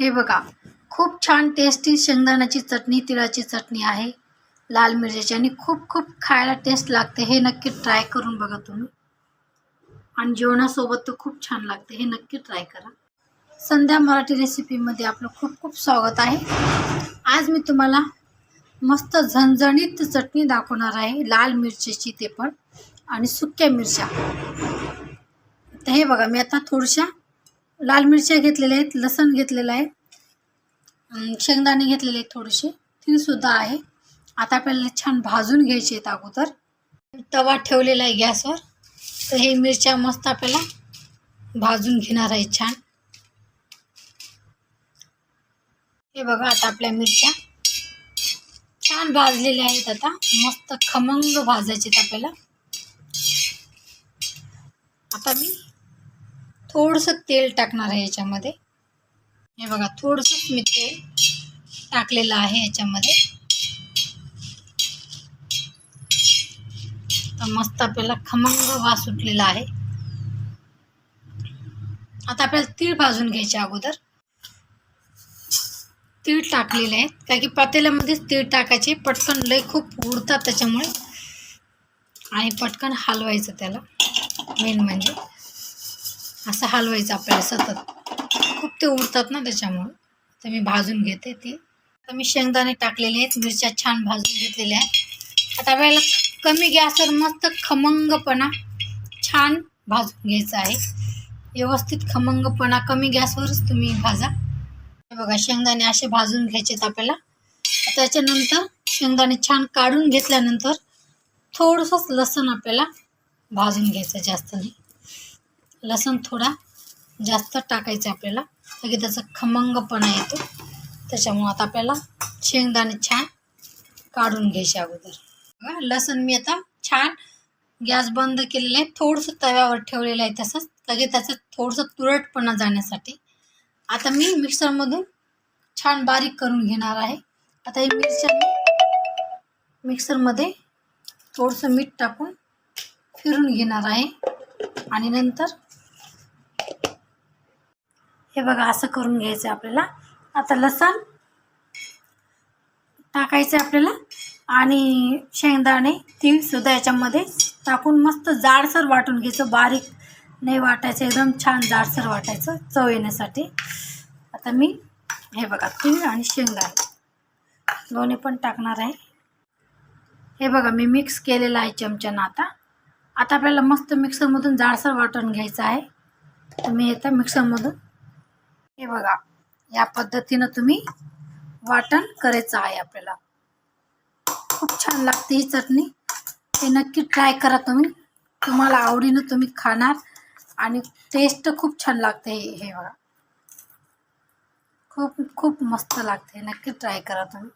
हे बघा खूप छान टेस्टी शेंगदाण्याची चटणी तिळाची चटणी आहे. लाल मिरच्याची आणि खूप खूप खायला टेस्ट लागते. हे नक्की ट्राय करून बघा तुम्ही. आणि जेवणासोबत तर खूप छान लागते. हे नक्की ट्राय करा. संध्या मराठी रेसिपीमध्ये आपलं खूप खूप स्वागत आहे. आज मी तुम्हाला मस्त झणझणीत चटणी दाखवणार आहे. लाल मिरचीची ते पण. आणि सुक्या मिरच्या. तर हे बघा मी आता थोड्याशा लाल मिरच्या घेतलेल्या आहेत लसण घेतलेलं आहे शेंगदाणे घेतलेले आहेत थोडेसे तीसुद्धा आहे. आता आपल्याला छान भाजून घ्यायचे आहेत अगोदर. तवा ठेवलेला आहे गॅसवर. तर हे मिरच्या मस्त आपल्याला भाजून घेणार आहे छान. हे बघा आता आपल्या मिरच्या छान भाजलेल्या आहेत आता. मस्त खमंग भाजायचे आहेत आपल्याला. आता मी थोडंसं तेल टाकणार आहे याच्यामध्ये. हे बघा थोडंसंच मी तेल टाकलेलं आहे याच्यामध्ये. तर मस्त आपल्याला खमंग वास सुटलेला आहे. आता आपल्याला तीळ भाजून घ्यायचे अगोदर. तीळ टाकलेले आहेत कारण की पातेल्यामध्येच तीळ टाकायचे पटकन लय खूप उडतात त्याच्यामुळे. आणि पटकन हलवायचं त्याला मेन म्हणजे. असं हलवायचं आपल्याला सतत. खूप ते उडतात ना त्याच्यामुळं. तर मी भाजून घेते ते. आता मी शेंगदाणे टाकलेले आहेत मिरच्या छान भाजून घेतलेल्या आहेत. आता आपल्याला कमी गॅसवर मस्त खमंगपणा छान भाजून घ्यायचा आहे. व्यवस्थित खमंगपणा कमी गॅसवरच तुम्ही भाजा. हे बघा शेंगदाणे असे भाजून घ्यायचे आहेत आपल्याला. त्याच्यानंतर शेंगदाणे छान काढून घेतल्यानंतर थोडंसंच लसण आपल्याला भाजून घ्यायचं जास्त नाही. लसूण थोडा जास्त टाकायचं आपल्याला. की त्याचा खमंगपणा येतो. त्याच्यामुळं आता आपल्याला शेंगदाणे छान काढून घ्यायचे अगोदर. बघा लसण मी आता छान गॅस बंद केलेलं आहे. थोडंसं तव्यावर ठेवलेलं आहे तसंच. का की त्याचं थोडंसं तुरटपणा जाण्यासाठी. आता मी मिक्सरमधून छान बारीक करून घेणार आहे. आता हे मिरच्या मिक्सरमध्ये थोडंसं मीठ टाकून फिरून घेणार आहे. आणि नंतर हे बघा असं करून घ्यायचं आहे आपल्याला. आता लसण टाकायचं आहे आपल्याला आणि शेंगदाणे तीळसुद्धा याच्यामध्ये टाकून मस्त जाडसर वाटून घ्यायचं. बारीक नाही वाटायचं एकदम छान जाडसर वाटायचं चव येण्यासाठी. आता मी हे बघा तीळ आणि शेंगदाणे दोन्ही पण टाकणार आहे. हे बघा मी मिक्स केलेलं आहे चमच्यानं आता. आता आपल्याला मस्त मिक्सरमधून जाडसर वाटून घ्यायचं आहे. तर मी येतं मिक्सरमधून हे बघा या पद्धतीनं तुम्ही वाटण करायचं आहे आपल्याला. खूप छान लागते ही चटणी. हे नक्की ट्राय करा तुम्ही. तुम्हाला आवडीनं तुम्ही खाणार आणि टेस्ट खूप छान लागते हे हे बघा. खूप खूप मस्त लागते. नक्की ट्राय करा तुम्ही.